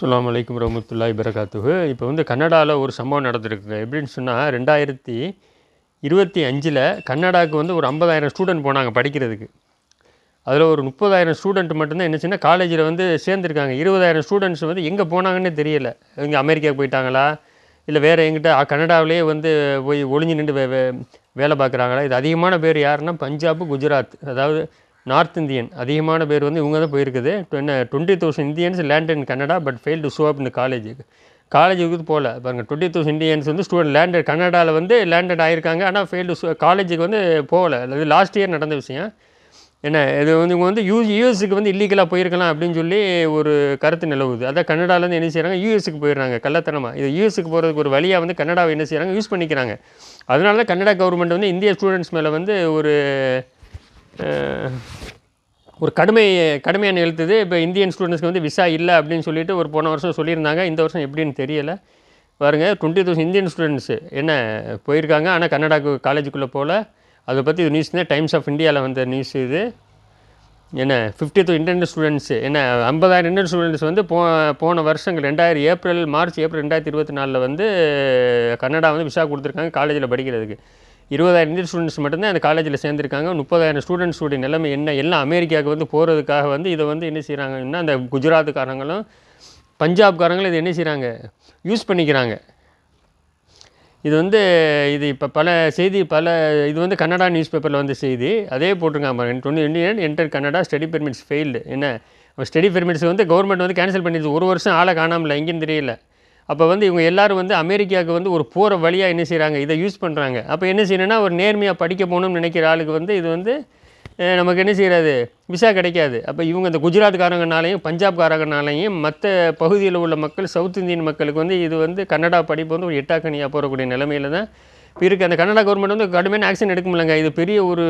அஸ்லாம் வலைக்கம் வரமத்துல்லாஹி பரகாத்துகு இப்போ வந்து கன்னடாவில் ஒரு சம்பவம் நடந்திருக்குது எப்படின்னு சொன்னால் ரெண்டாயிரத்தி இருபத்தி அஞ்சில் கன்னடாவுக்கு வந்து ஒரு ஐம்பதாயிரம் ஸ்டூடெண்ட் போனாங்க படிக்கிறதுக்கு. அதில் ஒரு முப்பதாயிரம் ஸ்டூடெண்ட் மட்டும்தான் என்னச்சுன்னா காலேஜில் வந்து சேர்ந்துருக்காங்க. இருபதாயிரம் ஸ்டூடெண்ட்ஸ் வந்து எங்கே போனாங்கன்னு தெரியல. இங்கே அமெரிக்காவுக்கு போயிட்டாங்களா? இல்லை வேறு எங்கிட்ட கனடாவிலேயே வந்து போய் ஒளிஞ்சு நின்று வே வே வேலை பார்க்குறாங்களா? இது அதிகமான பேர் யாருன்னா பஞ்சாப் குஜராத். அதாவது நார்த் இந்தியன் அதிகமான பேர் வந்து இவங்க தான் போயிருக்குது. என்ன twenty thousand Indians land in Canada but fail to show up இந்த காலேஜுக்கு காலேஜுக்கு போகல பாருங்கள் டுவெண்ட்டி தௌசண்ட் இந்தியன்ஸ் வந்து ஸ்டூடெண்ட் லேண்டட் கனடாவில் வந்து லேண்டட் ஆயிருக்காங்க. ஆனால் ஃபெயில்டு காலேஜுக்கு வந்து போகல. அது லாஸ்ட் இயர் நடந்த விஷயம். என்ன இது வந்து இவங்க வந்து யூ யூஎஸ்க்கு வந்து இல்லீகலாக போயிருக்கலாம் அப்படின்னு சொல்லி ஒரு கருத்து நிலவுது. அதான் கன்னடாலேருந்து என்ன செய்கிறாங்க யூஎஸ்க்கு போயிடுறாங்க கள்ளத்தனமாக இது யூஎஸ்க்கு போகிறதுக்கு ஒரு வழியாக வந்து கன்னடாவை என்ன செய்கிறாங்க யூஸ் பண்ணிக்கிறாங்க. அதனால தான் கன்னடா கவர்மெண்ட் வந்து இந்திய ஸ்டூடெண்ட்ஸ் மேலே வந்து ஒரு ஒரு கடுமை கடுமையான எழுத்துது. இப்போ இந்தியன் ஸ்டூடெண்ட்ஸ்க்கு வந்து விசா இல்லை அப்படின்னு சொல்லிட்டு ஒரு போன வருஷம் சொல்லியிருந்தாங்க. இந்த வருஷம் எப்படின்னு தெரியலை. பாருங்க டுவெண்ட்டி தௌசண்ட் இந்தியன் ஸ்டூடெண்ட்ஸு என்ன போயிருக்காங்க. ஆனால் கன்னடாக்கு காலேஜுக்குள்ளே போகல அதை பற்றி இது நியூஸ் தான் டைம்ஸ் ஆஃப் இந்தியாவில் வந்த நியூஸ் இது. என்ன ஃபிஃப்டி டூ இந்தியன் ஸ்டூடெண்ட்ஸு என்ன ஐம்பதாயிரம் இந்தியன் ஸ்டூடெண்ட்ஸ் வந்து போ போன வருஷங்கள் ரெண்டாயிரம் ஏப்ரல் மார்ச் ஏப்ரல் ரெண்டாயிரத்தி இருபத்தி நாலில் வந்து கன்னடா வந்து விசா கொடுத்துருக்காங்க காலேஜில் படிக்கிறதுக்கு. இருபதாயிரம் இந்தியன் ஸ்டூடெண்ட்ஸ் மட்டும்தான் அந்த காலேஜில் சேர்ந்துருக்காங்க. முப்பதாயிரம் ஸ்டூடெண்ட்ஸுடைய நிலைமை என்ன? எல்லாம் அமெரிக்காவுக்கு வந்து போகிறதுக்காக வந்து இதை வந்து என்ன செய்கிறாங்கன்னா அந்த குஜராத்துக்காரங்களும் பஞ்சாப்காரங்களும் இதை என்ன செய்கிறாங்க யூஸ் பண்ணிக்கிறாங்க. இது வந்து இது இப்போ பல செய்தி பல இது வந்து கன்னடா நியூஸ் பேப்பரில் வந்த செய்தி. அதே போட்டிருக்காங்க. பாருங்க twenty Indian enter Canada study permits failed என்ன? ஸ்டடி பெர்மிட்ஸ் வந்து கவர்மெண்ட் வந்து கேன்சல் பண்ணிடுது. ஒரு வருஷம் ஆளை காணாமல் எங்கேயும் தெரியல. அப்போ வந்து இவங்க எல்லாரும் வந்து அமெரிக்காவுக்கு வந்து ஒரு போகிற வழியாக என்ன செய்கிறாங்க இதை யூஸ் பண்ணுறாங்க அப்போ என்ன செய்யணும்னா ஒரு நேர்மையாக படிக்க போகணும்னு நினைக்கிற ஆளுக்கு வந்து இது வந்து நமக்கு என்ன செய்கிறது விசா கிடைக்காது. அப்போ இவங்க இந்த குஜராத்காரங்கனாலையும் பஞ்சாப்காரங்கனாலையும் மற்ற பகுதியில் உள்ள மக்கள் சவுத் இந்தியன் மக்களுக்கு வந்து இது வந்து கன்னடா படிப்பு வந்து ஒரு எட்டாக்கணியாக போகக்கூடிய நிலமையில தான் இப்போ இருக்குது அந்த கன்னடா கவர்மெண்ட் வந்து கடுமையான ஆக்ஷன் எடுக்க முடியலங்க இது பெரிய ஒரு